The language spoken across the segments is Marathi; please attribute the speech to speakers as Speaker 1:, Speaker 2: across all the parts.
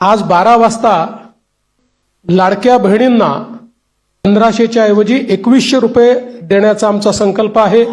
Speaker 1: आज बारा वाजता लाडक्या बहिणींना पंधराशेच्या ऐवजी एकवीसशे रुपये देण्याचा आमचा संकल्प आहे.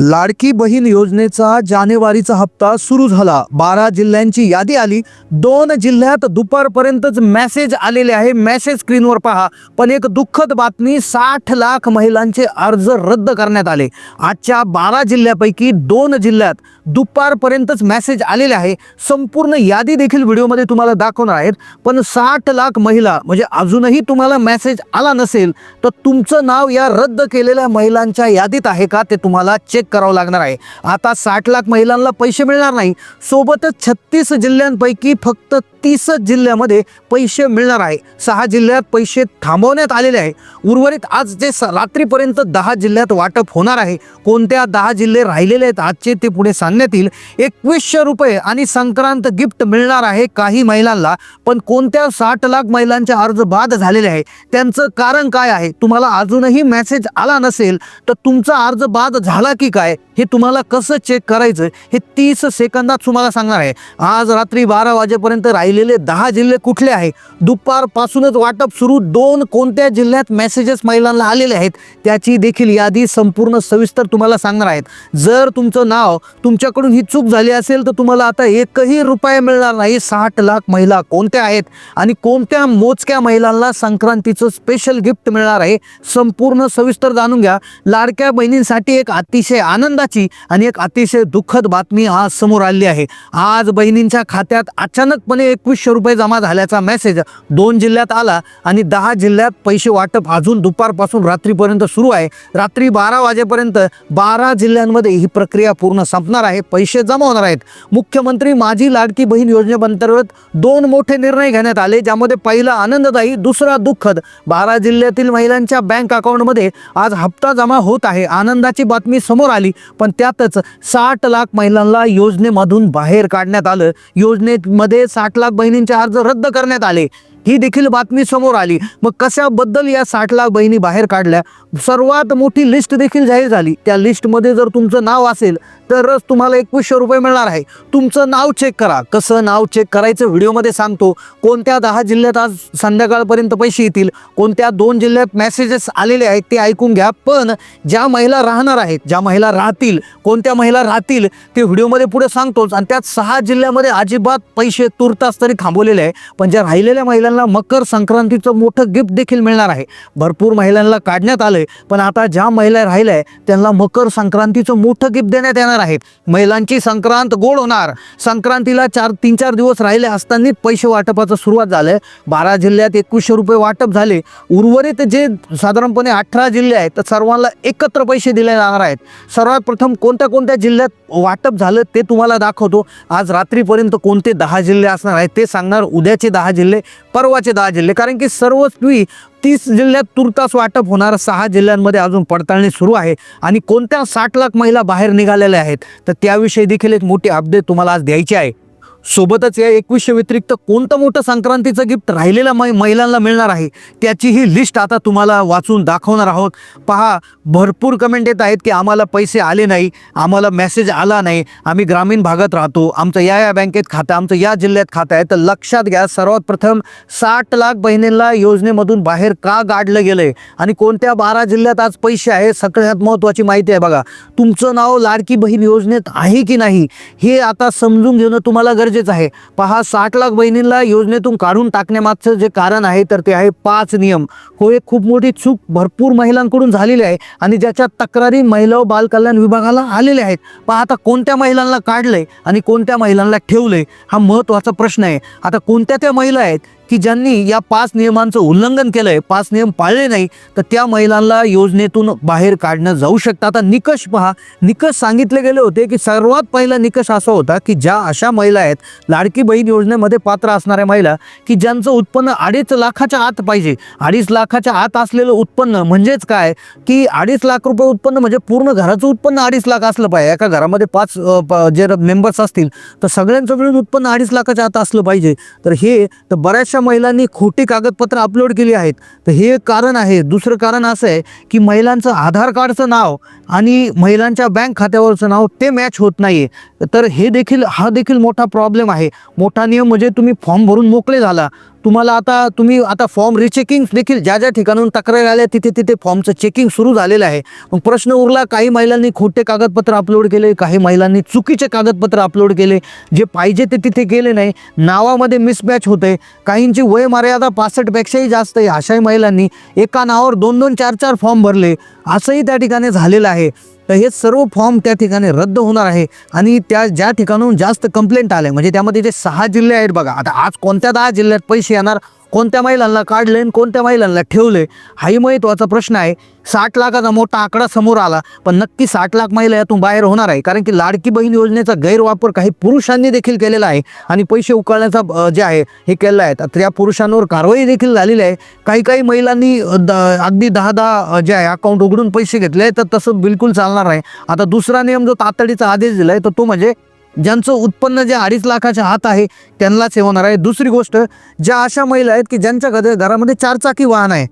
Speaker 2: लाडकी बहीण योजनेचा जानेवारीचा हप्ता सुरू झाला. बारा जिल्ह्यांची यादी आली. दोन जिल्ह्यात दुपारपर्यंतच मेसेज आलेले आहे. मेसेज स्क्रीनवर पहा. पण एक दुःखद बातमी साठ लाख महिलांचे अर्ज रद्द करण्यात आले. आजच्या बारा जिल्ह्यापैकी दोन जिल्ह्यात दुपारपर्यंतच मेसेज आलेले आहे. संपूर्ण यादी देखील व्हिडिओमध्ये तुम्हाला दाखवणार आहेत. पण साठ लाख महिला म्हणजे अजूनही तुम्हाला मेसेज आला नसेल तर तुमचं नाव या रद्द केलेल्या महिलांच्या यादीत आहे का? ते तुम्हाला चेक करावं लागणार आहे. आता साठ लाख महिलांना पैसे मिळणार नाही. सोबतच छत्तीस जिल्ह्यांपैकी फक्त तीसच जिल्ह्यामध्ये पैसे मिळणार आहे. सहा जिल्ह्यात पैसे थांबवण्यात आलेले आहे. उर्वरित आज जे स- रात्रीपर्यंत दहा जिल्ह्यात वाटप होणार आहे कोणत्या दहा जिल्हे राहिलेले आहेत आजचे ते पुढे सांगण्यात येईल. एकवीसशे रुपये आणि संक्रांत गिफ्ट मिळणार आहे काही महिलांना पण कोणत्या साठ लाख महिलांचे अर्ज बाद झालेले आहे? त्यांचं कारण काय आहे? तुम्हाला अजूनही मेसेज आला नसेल तर तुमचा अर्ज बाद झाला की काय हे तुम्हाला कसं चेक करायचं हे तीस सेकंदात तुम्हाला सांगणार आहे. आज रात्री बारा वाजेपर्यंत राहिलेले दहा जिल्हे कुठले आहे? दुपारपासूनच वाटप सुरू. दोन कोणत्या जिल्ह्यात मेसेजेस महिलांना आलेले आहेत त्याची देखील यादी संपूर्ण सविस्तर तुम्हाला सांगणार आहेत. जर तुमचं नाव तुमच्याकडून ही चूक झाली असेल तर तुम्हाला आता एकही रुपये मिळणार नाही. साठ लाख महिला कोणत्या आहेत आणि कोणत्या मोजक्या महिलांना संक्रांतीचं स्पेशल गिफ्ट मिळणार आहे? संपूर्ण सविस्तर जाणून घ्या. लाडक्या बहिणींसाठी एक अतिशय आनंद आनंदाची आणि एक अतिशय दुःखद बातमी आज समोर आली आहे. आज बहिणींच्या खात्यात अचानकपणे एकवीसशे रुपये जमा झाल्याचा मेसेज दोन जिल्ह्यात आला आणि दहा जिल्ह्यात पैसे वाटप अजून दुपारपासून रात्रीपर्यंत सुरू आहे. रात्री बारा वाजेपर्यंत बारा जिल्ह्यांमध्ये ही प्रक्रिया पूर्ण संपणार आहे. पैसे जमा होणार आहेत. मुख्यमंत्री माझी लाडकी बहीण योजनेअंतर्गत दोन मोठे निर्णय घेण्यात आले ज्यामध्ये पहिला आनंददायी दुसरा दुःखद. बारा जिल्ह्यातील महिलांच्या बँक अकाउंटमध्ये आज हप्ता जमा होत आहे. आनंदाची बातमी समोर आली. पण त्यातच साठ लाख महिलांना योजनेमधून बाहेर काढण्यात आलं. योजनेमध्ये साठ लाख बहिणींचे अर्ज रद्द करण्यात आले. ही देखील बातमी समोर आली. मग कशाबद्दल या साठ लाख बहिणी बाहेर काढल्या? सर्वात मोठी लिस्ट देखील जाहीर झाली. त्या लिस्टमध्ये जर तुमचं नाव असेल तरच तुम्हाला एकवीसशे रुपये मिळणार आहे. तुमचं नाव चेक करा. कसं नाव चेक करायचं व्हिडिओमध्ये सांगतो. कोणत्या दहा जिल्ह्यात आज संध्याकाळपर्यंत पैसे येतील? कोणत्या दोन जिल्ह्यात मेसेजेस आलेले आहेत ते ऐकून घ्या. पण ज्या महिला राहणार आहेत ज्या महिला राहतील कोणत्या महिला राहतील ते व्हिडिओमध्ये पुढे सांगतोच. आणि त्यात सहा जिल्ह्यामध्ये अजिबात पैसे तुर्तास तरी थांबवलेले आहे पण ज्या राहिलेल्या महिलांना मकर संक्रांतीचं मोठं गिफ्ट देखील मिळणार आहे. भरपूर महिलांना काढण्यात आलंय. पण आता ज्या महिला राहिल्या त्यांना मकर संक्रांतीचं मोठं गिफ्ट देण्यात येणार आहेत. महिलांची संक्रांत गोड होणार. संक्रांतीला चार तीन चार दिवस राहिले असतानाच पैसे वाटपाचं सुरुवात झालंय. बारा जिल्ह्यात एकवीसशे रुपये वाटप झाले. उर्वरित जे साधारणपणे अठरा जिल्हे आहेत तर सर्वांना एकत्र पैसे दिले जाणार आहेत. सर्वात प्रथम कोणत्या कोणत्या जिल्ह्यात वाटप झालं ते तुम्हाला दाखवतो. आज रात्रीपर्यंत कोणते दहा जिल्हे असणार आहेत ते सांगणार. उद्याचे दहा जिल्हे परवाचे दहा जिल्हे. कारण की सर्वस्वी तीस जिल्ह्यात तुर्तास वाटप होणार. सहा जिल्ह्यांमध्ये अजून पडताळणी सुरू आहे. आणि कोणत्या साठ लाख महिला बाहेर निघालेल्या आहेत तर त्याविषयी देखील एक मोठी अपडेट तुम्हाला आज द्यायची आहे. सोबतच या एकवीसशे व्यतिरिक्त कोणतं मोठं संक्रांतीचं गिफ्ट राहिलेल्या मै महिलांना मिळणार आहे त्याची ही लिस्ट आता तुम्हाला वाचून दाखवणार आहोत. पहा भरपूर कमेंट येत आहेत की आम्हाला पैसे आले नाही आम्हाला मेसेज आला नाही आम्ही ग्रामीण भागात राहतो आमचं या या बँकेत खातं आमचं या जिल्ह्यात खातं आहे. तर लक्षात घ्या सर्वात प्रथम साठ लाख बहिणींना योजनेमधून बाहेर का गाडलं गेलं आहे आणि कोणत्या बारा जिल्ह्यात आज पैसे आहे? सगळ्यात महत्त्वाची माहिती आहे बघा. तुमचं नाव लाडकी बहीण योजनेत आहे की नाही? हे आता समजून घेणं तुम्हाला गरजेचं आहे. पहा साठ लाख बहिणींना योजनेतून काढून टाकण्यामागचं जे कारण आहे तर ते आहे पाच नियम. हो एक खूप मोठी चूक भरपूर महिलांकडून झालेली आहे आणि ज्याच्या तक्रारी महिला व बालकल्याण विभागाला आलेल्या आहेत. पहा आता कोणत्या महिलांना काढलंय आणि कोणत्या महिलांना ठेवलंय? हा महत्त्वाचा प्रश्न आहे. आता कोणत्या त्या महिला आहेत? की ज्यांनी या पाच नियमांचं उल्लंघन केलं आहे पाच नियम पाळले नाही तर त्या महिलांना योजनेतून बाहेर काढणं जाऊ शकतं. आता निकष पहा निकष सांगितले गेले होते की सर्वात पहिला निकष असा होता की ज्या अशा महिला आहेत लाडकी बहीण योजनेमध्ये पात्र असणाऱ्या महिला की ज्यांचं उत्पन्न अडीच लाखाच्या आत पाहिजे. अडीच लाखाच्या आत असलेलं उत्पन्न म्हणजेच काय? की अडीच लाख रुपये उत्पन्न म्हणजे पूर्ण घराचं उत्पन्न अडीच लाख असलं पाहिजे. एका घरामध्ये पाच प- जे मेंबर्स असतील तर सगळ्यांचं मिळून उत्पन्न अडीच लाखाच्या आत असलं पाहिजे. तर हे तर बऱ्याचशा महिलांनी खोटी कागदपत्र अपलोड केली आहेत. तर हे एक कारण आहे. दुसरं कारण असं आहे की महिलांचं आधार कार्डचं नाव आणि महिलांच्या बँक खात्यावरचं नाव ते मॅच होत नाही आहे तर हे देखील हा देखील मोठा प्रॉब्लेम आहे. मोठा नियम म्हणजे तुम्ही फॉर्म भरून मोकळे झाला. तुम्हाला आता तुम्ही आता फॉर्म रिचेकिंग देखील ज्या ज्या ठिकाणाहून तक्रार आल्या तिथे तिथे फॉर्मचं चेकिंग सुरू झालेलं आहे. मग प्रश्न उरला काही महिलांनी खोटे कागदपत्र अपलोड केले काही महिलांनी चुकीचे कागदपत्र अपलोड केले. जे पाहिजे ते तिथे गेले नाही. नावामध्ये मिसमॅच होते काही वय मर्यादा पासष्टपेक्षाही जास्त आहे. अशाही महिलांनी एका नावावर दोन दोन चार चार फॉर्म भरले. असंही त्या ठिकाणी झालेलं आहे. तर हे सर्व फॉर्म त्या ठिकाणी रद्द होणार आहे आणि त्या ज्या ठिकाणाहून जास्त कंप्लेंट आल्या म्हणजे त्यामध्ये जे सहा जिल्हे आहेत बघा. आता आज कोणत्या दहा जिल्ह्यात पैसे येणार? कोणत्या महिलांना काढले आणि कोणत्या महिलांना ठेवले हाही महत्त्वाचा प्रश्न आहे. साठ लाखाचा मोठा आकडा समोर आला पण नक्की साठ लाख महिला यातून बाहेर होणार आहे. कारण की लाडकी बहीण योजनेचा गैरवापर काही पुरुषांनी देखील केलेला आहे आणि पैसे उकळण्याचा जे आहे हे केलं आहे. तर त्या पुरुषांवर कारवाई देखील झालेली आहे. काही काही महिलांनी द अगदी दहा दहा जे आहे अकाउंट उघडून पैसे घेतले तर तसं बिलकुल चालणार आहे आता दुसरा नियम जो तातडीचा आदेश दिला आहे तर तो म्हणजे ज्यांचं उत्पन्न जे अडीच लाखाच्या हात आहे त्यांनाच हे होणार आहे. दुसरी गोष्ट ज्या अशा महिला आहेत की ज्यांच्या घरी घरामध्ये चारचाकी वाहन आहे.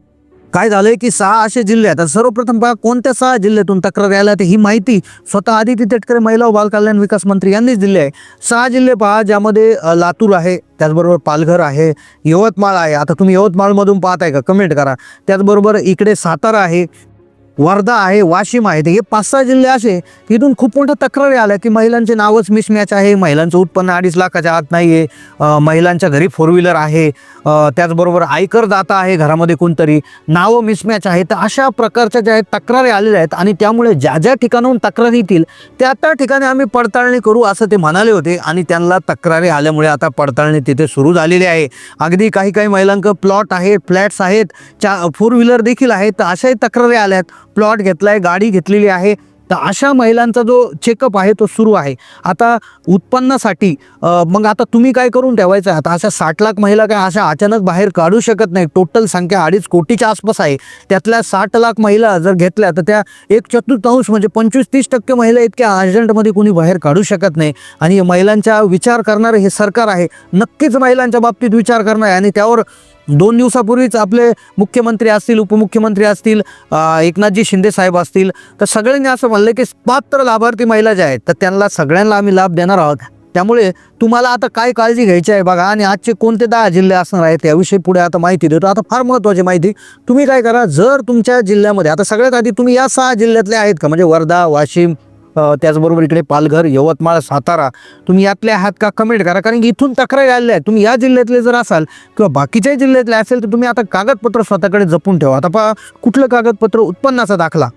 Speaker 2: काय झालंय की सहा असे जिल्हे आहेत. सर्वप्रथम पहा कोणत्या सहा जिल्ह्यातून तक्रार यायला तर ही माहिती स्वतः आदिती तटकरे महिला व बालकल्याण विकास मंत्री यांनीच दिली आहे. सहा जिल्हे पहा ज्यामध्ये लातूर आहे त्याचबरोबर पालघर आहे यवतमाळ आहे. आता तुम्ही यवतमाळमधून पाहताय का? कमेंट करा. त्याचबरोबर इकडे सातारा आहे वर्धा आहे वाशिम आहे हे पाच सहा जिल्हे असे इथून खूप मोठ्या तक्रारी आल्या की महिलांचे नावच मिसमॅच आहे महिलांचं उत्पन्न अडीच लाखाच्या आत नाही आहे महिलांच्या घरी फोर व्हीलर आहे त्याचबरोबर आयकर दाता आहे घरामध्ये कोणतरी नावं मिसमॅच आहे तर अशा प्रकारच्या ज्या आहेत तक्रारी आलेल्या आहेत आणि त्यामुळे ज्या ज्या ठिकाणाहून तक्रारी येतील त्या त्या ठिकाणी आम्ही पडताळणी करू असं ते म्हणाले होते आणि त्यांना तक्रारी आल्यामुळे आता पडताळणी तिथे सुरू झालेली आहे. अगदी काही काही महिलांक प्लॉट आहेत फ्लॅट्स आहेत चा फोर व्हीलर देखील आहेत तर अशाही तक्रारी आल्या आहेत. प्लॉट घेतला आहे गाडी घेतलेली आहे. तर अशा महिलांचा जो चेकअप आहे तो सुरू आहे. आता उत्पन्नासाठी मग आता तुम्ही काय करून ठेवायचं? आहे आता अशा साठ लाख महिला काय अशा अचानक बाहेर काढू शकत नाही टोटल संख्या अडीच कोटीच्या आसपास आहे. त्यातल्या साठ लाख महिला जर घेतल्या तर त्या एक चतुर्थांश म्हणजे पंचवीस तीस टक्के महिला इतक्या अर्जंटमध्ये कोणी बाहेर काढू शकत नाही. आणि महिलांचा विचार करणारं हे सरकार आहे. नक्कीच महिलांच्या बाबतीत विचार करणार आहे. आणि त्यावर दोन दिवसापूर्वीच आपले मुख्यमंत्री असतील उपमुख्यमंत्री असतील एकनाथजी शिंदे साहेब असतील तर सगळ्यांनी असं म्हणलं की पात्र लाभार्थी महिला ज्या आहेत तर त्यांना सगळ्यांना आम्ही लाभ देणार आहोत. त्यामुळे तुम्हाला आता काय काळजी घ्यायची आहे बघा आणि आजचे कोणते दहा जिल्हे असणार आहेत याविषयी पुढे आता माहिती देतो. आता फार महत्त्वाची माहिती तुम्ही काय करा जर तुमच्या जिल्ह्यामध्ये आता सगळ्यात आधी तुम्ही या सहा जिल्ह्यातले आहेत का? म्हणजे वर्धा वाशिम त्याचबरोबर इकडे पालघर यवतमाळ सातारा. तुम्ही यातले आहात का कमेंट करा कारण की इथून तक्रारी आलेल्या आहेत. तुम्ही या जिल्ह्यातले जर असाल किंवा बाकीच्याही जिल्ह्यातले असेल तर तुम्ही आता कागदपत्र स्वतःकडे जपून ठेवा. आता पहा कुठलं कागदपत्र उत्पन्नाचा दाखला?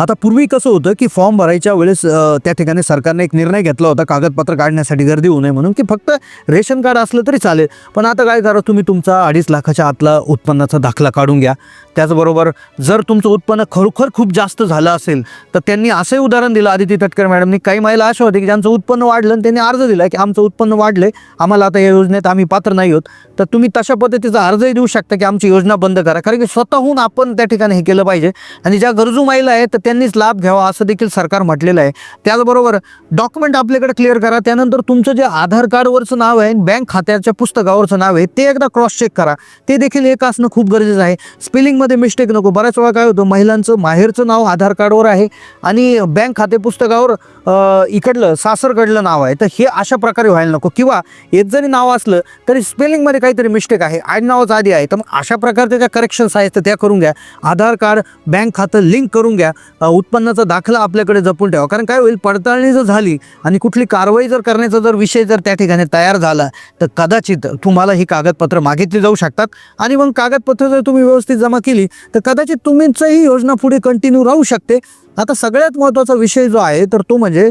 Speaker 2: आता पूर्वी कसं होतं की फॉर्म भरायच्या वेळेस त्या ठिकाणी सरकारने एक निर्णय घेतला होता कागदपत्र काढण्यासाठी गर्दी होऊ नये म्हणून की फक्त रेशन कार्ड असलं तरी चालेल. पण आता काय करा तुम्ही तुमचा अडीच लाखाच्या आतला उत्पन्नाचा दाखला काढून घ्या. त्याचबरोबर जर तुमचं उत्पन्न खरोखर खूप जास्त झालं असेल तर त्यांनी असंही उदाहरण दिलं आदिती तटकर मॅडमनी. काही महिला अशा होते की ज्यांचं उत्पन्न वाढलं आणि त्यांनी अर्ज दिला की आमचं उत्पन्न वाढलंय आम्हाला आता या योजनेत आम्ही पात्र नाही होत तर तुम्ही तशा पद्धतीचा अर्जही देऊ शकता की आमची योजना बंद करा. कारण की स्वतःहून आपण त्या ठिकाणी हे केलं पाहिजे. आणि ज्या गरजू महिला आहेत तर त्यांनीच लाभ घ्यावा असं देखील सरकार म्हटलेलं आहे. त्याचबरोबर डॉक्युमेंट आपल्याकडे क्लिअर करा. त्यानंतर तुमचं जे आधार कार्डवरचं नाव आहे बँक खात्याच्या पुस्तकावरचं नाव आहे ते एकदा क्रॉस चेक करा. ते देखील एक असणं खूप गरजेचं आहे. स्पेलिंगमध्ये मिस्टेक नको. बऱ्याच वेळा काय होतं महिलांचं माहेरचं नाव आधार कार्डवर आहे आणि बँक खाते पुस्तकावर इकडलं सासरकडलं नाव आहे. तर हे अशा प्रकारे व्हायला नको. किंवा एक जरी नाव असलं तरी स्पेलिंगमध्ये काहीतरी मिस्टेक आहे. आडनावच आधी आहे. तर मग अशा प्रकारच्या ज्या करेक्शन्स आहेत तर त्या करून घ्या. आधार कार्ड बँक खातं लिंक करून घ्या. उत्पन्नाचा दाखला आपल्याकडे जपून ठेवा. कारण काय होईल पडताळणी जर झाली आणि कुठली कारवाई जर करण्याचा जर विषय जर त्या ठिकाणी तयार झाला तर कदाचित तुम्हाला ही कागदपत्र मागितली जाऊ शकतात. आणि मग कागदपत्र जर तुम्ही व्यवस्थित जमा केली तर कदाचित तुमचंही योजना पुढे कंटिन्यू राहू शकते. आता सगळ्यात महत्त्वाचा विषय जो आहे तर तो म्हणजे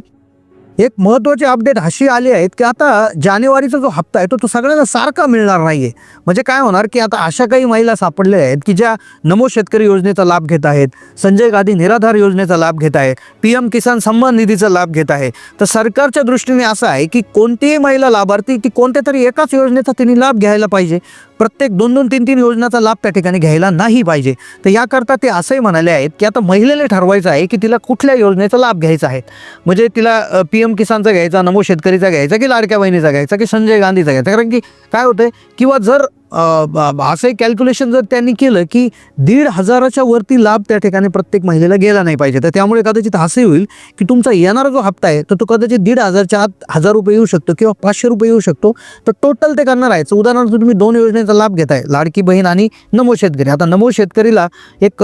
Speaker 2: एक महत्त्वाची अपडेट अशी आली आहेत की आता जानेवारीचा जो हप्ता आहे तो तो सगळ्यांना सारखा मिळणार नाही आहे म्हणजे काय होणार की आता अशा काही महिला सापडल्या आहेत की ज्या नमो शेतकरी योजनेचा लाभ घेत आहेत संजय गांधी निराधार योजनेचा लाभ घेत आहे पी एम किसान सन्मान निधीचा लाभ घेत आहे. तर सरकारच्या दृष्टीने असं आहे की कोणतीही महिला लाभार्थी की कोणत्या तरी एकाच योजनेचा तिने लाभ घ्यायला पाहिजे. प्रत्येक दोन दोन तीन तीन योजनाचा लाभ त्या ठिकाणी घ्यायला नाही पाहिजे. तर याकरता ते असंही म्हणाले आहेत की आता महिलेने ठरवायचं आहे की तिला कुठल्या योजनेचा लाभ घ्यायचा आहे. म्हणजे तिला पी एम किसानचा घ्यायचा नमो शेतकरीचा घ्यायचा की लाडक्या बहिणीचा घ्यायचा की संजय गांधीचा घ्यायचा? कारण की काय होतंय किंवा जर असं एक कॅल्क्युलेशन जर त्यांनी केलं की दीड हजाराच्या वरती लाभ त्या ठिकाणी प्रत्येक महिलेला गेला नाही पाहिजे. तर त्यामुळे कदाचित असंही होईल की तुमचा येणारा जो हप्ता आहे तर तो कदाचित दीड हजारच्या आत हजार रुपये येऊ शकतो किंवा पाचशे रुपये येऊ शकतो. तर टोटल ते करणार आहे. उदाहरणार्थ तुम्ही दोन योजनेचा लाभ घेताय लाडकी बहीण आणि नमो शेतकरी. आता नमो शेतकरीला एक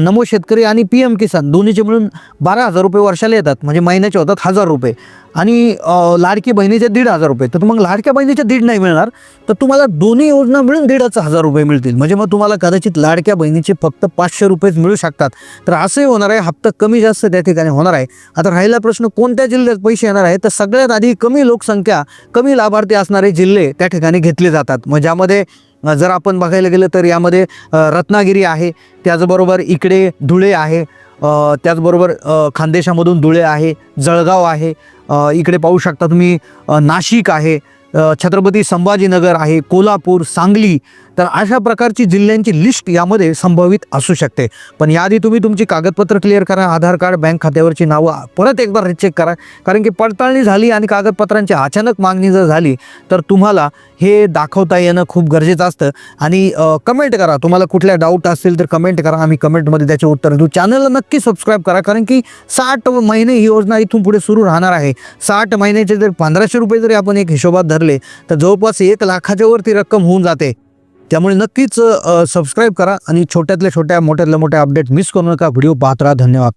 Speaker 2: नमो शेतकरी आणि पी एम किसान दोन्हीचे मिळून बारा हजार रुपये वर्षाला येतात. म्हणजे महिन्याचे होतात हजार रुपये. आणि लाडक्या लाडकी बहिणीचे दीड हजार रुपये. तर मग लाडक्या बहिणीचे दीड नाही मिळणार तर तुम्हाला दोन्ही योजना मिळून दीडच हजार रुपये मिळतील. म्हणजे मग तुम्हाला कदाचित लाडक्या बहिणीचे फक्त पाचशे रुपयेच मिळू शकतात. तर असंही होणार आहे हप्ता कमी जास्त त्या ठिकाणी होणार आहे. आता राहिला प्रश्न कोणत्या जिल्ह्यात पैसे येणार आहे तर सगळ्यात आधी कमी लोकसंख्या कमी लाभार्थी असणारे जिल्हे त्या ठिकाणी घेतले जातात. मग ज्यामध्ये जर आपण बघायला गेलं तर यामध्ये रत्नागिरी आहे त्याचबरोबर इकडे धुळे आहे त्याचबरोबर खानदेशामधून धुळे आहे जळगाव आहे इकडे पाहू शकता तुम्ही नाशिक आहे छत्रपती संभाजीनगर आहे कोल्हापूर सांगली तर अशा प्रकारची जिल्ह्यांची लिस्ट यामध्ये संभवित असू शकते. पण याआधी तुम्ही तुमची कागदपत्र क्लिअर करा आधार कार्ड बँक खात्यावरची नावं परत एकदा रिचेक करा. कारण की पडताळणी झाली आणि कागदपत्रांची अचानक मागणी जर झाली तर तुम्हाला हे दाखवता येणं खूप गरजेचं असतं. आणि कमेंट करा. तुम्हाला कुठल्या डाऊट असतील तर कमेंट करा. आम्ही कमेंटमध्ये त्याचे उत्तर देऊ. चॅनलला नक्की सबस्क्राईब करा. कारण की साठ महिने ही योजना इथून पुढे सुरू राहणार आहे. साठ महिन्याचे जर पंधराशे रुपये जरी आपण एक हिशोबात धरले तर जवळपास एक लाखाच्या वरती रक्कम होऊन जाते. त्यामुळे नक्कीच सबस्क्राईब करा आणि छोट्यातल्या छोट्या मोठ्यातल्या मोठ्या अपडेट मिस करू नका. व्हिडिओ पाहत राहा. धन्यवाद.